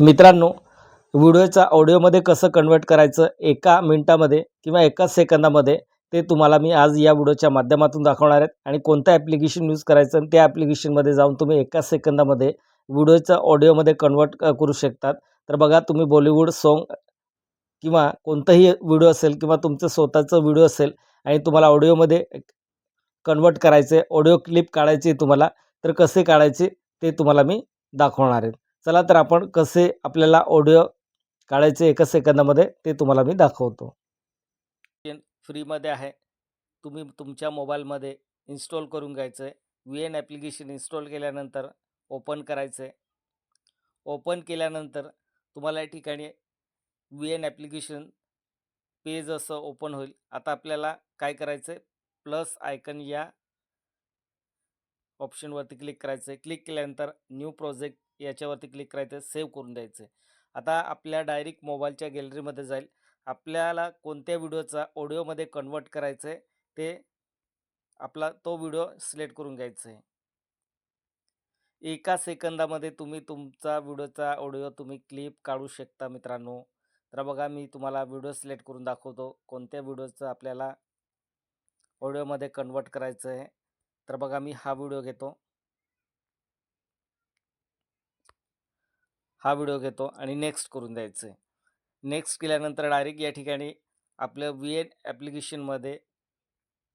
मित्रांनो व्हिडिओचा ऑडिओमध्ये कसं कन्वर्ट करायचं एका मिनटामध्ये किंवा एका सेकंदामध्ये ते तुम्हाला मी आज या व्हिडिओच्या माध्यमातून दाखवणार आहेत आणि कोणतं ॲप्लिकेशन यूज करायचं आणि त्या ॲप्लिकेशनमध्ये जाऊन तुम्ही एकाच सेकंदामध्ये व्हिडिओचा ऑडिओमध्ये कन्वर्ट करू शकतात. तर बघा तुम्ही बॉलिवूड सॉन्ग किंवा कोणतंही व्हिडिओ असेल किंवा तुमचं स्वतःचं व्हिडिओ असेल आणि तुम्हाला ऑडिओमध्ये कन्वर्ट करायचे ऑडिओ क्लिप काढायची तुम्हाला तर कसे काढायचे ते तुम्हाला मी दाखवणार आहे. चला तर आपण कसे आपल्याला ऑडिओ काढायचे एका सेकंदामध्ये ते तुम्हाला मी दाखवतो. फ्रीमध्ये आहे. तुम्ही तुमच्या मोबाईलमध्ये इन्स्टॉल करून घ्यायचं आहे. व्ही एन ॲप्लिकेशन इन्स्टॉल केल्यानंतर ओपन करायचं आहे. ओपन केल्यानंतर तुम्हाला या ठिकाणी व्ही एन ॲप्लिकेशन पेज असं ओपन होईल. आता आपल्याला काय करायचं आहे? प्लस आयकन या ऑप्शनवरती क्लिक करायचं आहे. क्लिक केल्यानंतर न्यू प्रोजेक्ट याच्यावरती क्लिक करायचं आहे सेव्ह करून द्यायचं. आहे आता आपल्या डायरेक्ट मोबाईलच्या गॅलरीमध्ये जाईल. आपल्याला कोणत्या व्हिडिओचा ऑडिओमध्ये कन्वर्ट करायचं आहे ते आपला तो व्हिडिओ सिलेक्ट करून घ्यायचा आहे एका सेकंदामध्ये तुम्ही तुमचा व्हिडिओचा ऑडिओ तुम्ही क्लिप काढू शकता मित्रांनो. तर बघा मी तुम्हाला व्हिडिओ सिलेक्ट करून दाखवतो. कोणत्या व्हिडिओचं आपल्याला ऑडिओमध्ये कन्वर्ट करायचं आहे तर बघा मी हा व्हिडिओ घेतो. हा व्हिडिओ घेतो आणि नेक्स्ट करून द्यायचं आहे. नेक्स्ट केल्यानंतर डायरेक्ट या ठिकाणी आपलं व्ही एन ॲप्लिकेशनमध्ये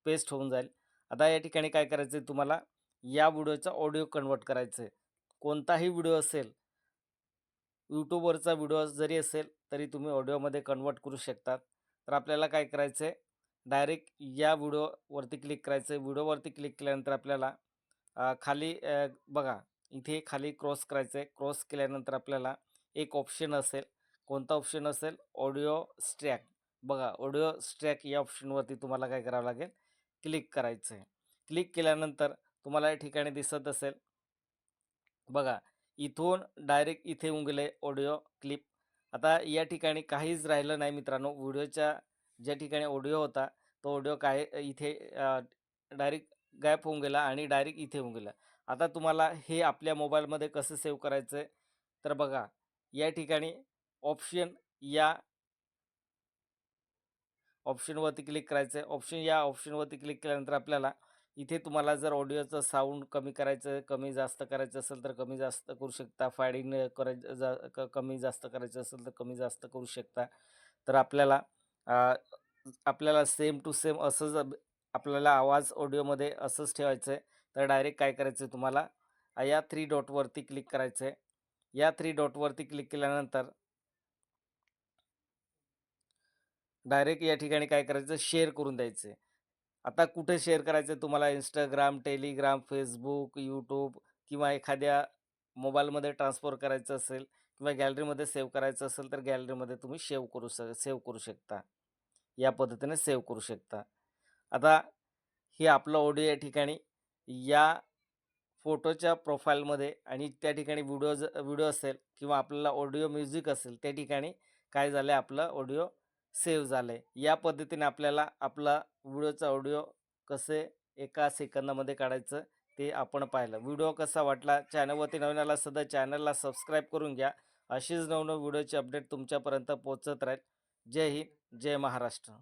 पेस्ट होऊन जाईल. आता या ठिकाणी काय करायचं आहे तुम्हाला? या व्हिडिओचा ऑडिओ कन्वर्ट करायचं आहे. कोणताही व्हिडिओ असेल यूट्यूबवरचा व्हिडिओ जरी असेल तरी तुम्ही ऑडिओमध्ये कन्वर्ट करू शकतात तर आपल्याला काय करायचं आहे डायरेक्ट या व्हिडिओवरती क्लिक करायचं आहे व्हिडिओवरती क्लिक केल्यानंतर आपल्याला खाली बघा इथे खाली क्रॉस करायचं आहे क्रॉस केल्यानंतर आपल्याला एक ऑप्शन असेल. कोणता ऑप्शन असेल? ऑडिओ स्ट्रॅक बघा ऑडिओ स्ट्रॅक या ऑप्शनवरती तुम्हाला काय करावं लागेल? क्लिक करायचं आहे क्लिक केल्यानंतर तुम्हाला या ठिकाणी दिसत असेल. बघा इथून डायरेक्ट इथे येऊन गेले ऑडिओ क्लिप. आता या ठिकाणी काहीच राहिलं नाही मित्रांनो. व्हिडिओच्या ज्या ठिकाणी ऑडिओ होता तो ऑडिओ काय इथे डायरेक्ट गॅप होऊन गेला आणि डायरेक्ट इथे होऊन गेला. आता तुम्हाला हे आपल्या मोबाईलमध्ये कसं सेव्ह करायचं आहे तर बघा या ठिकाणी ऑप्शन या ऑप्शनवरती क्लिक करायचं आहे ऑप्शन या ऑप्शनवरती क्लिक केल्यानंतर आपल्याला इथे तुम्हाला जर ऑडिओचं साऊंड कमी करायचं कमी जास्त करायचं असेल तर कमी जास्त करू शकता. फायडिंग करायचं जा क कमी जास्त करायचं असेल तर कमी जास्त करू शकता. तर आपल्याला आपल्याला सेम टू सेम असंच आपल्याला आवाज ऑडिओमध्ये असंच ठेवायचं आहे. तर डायरेक्ट काय करायचं तुम्हाला? या थ्री डॉटवरती क्लिक करायचं आहे. या थ्री डॉटवरती क्लिक केल्यानंतर डायरेक्ट या ठिकाणी काय करायचं शेअर करून द्यायचं आहे. आता कुठे शेअर करायचं तुम्हाला? इंस्टाग्राम टेलिग्राम फेसबुक यूट्यूब किंवा एखाद्या मोबाईलमध्ये ट्रान्सफर करायचं असेल किंवा गॅलरीमध्ये सेव्ह करायचं असेल तर गॅलरीमध्ये तुम्ही सेव्ह करू श सेव्ह करू शकता. या पद्धतीने सेव्ह करू शकता. आता हे आपलं ऑडिओ या ठिकाणी या फोटोच्या प्रोफाईलमध्ये आणि त्या ठिकाणी व्हिडिओ ज व्हिडिओ असेल किंवा आपल्याला ऑडिओ म्युझिक असेल त्या ठिकाणी काय झालं आहे आपलं ऑडिओ सेव्ह झालं आहे या पद्धतीने आपल्याला आपला व्हिडिओचा ऑडिओ कसे एका सेकंदामध्ये काढायचं ते आपण पाहिलं. व्हिडिओ कसा वाटला चॅनलवरती नवीन आला सध्या चॅनलला सबस्क्राईब करून घ्या. अशीच नवनव व्हिडिओची अपडेट तुमच्यापर्यंत पोहोचत राहील. जय हिंद जय महाराष्ट्र.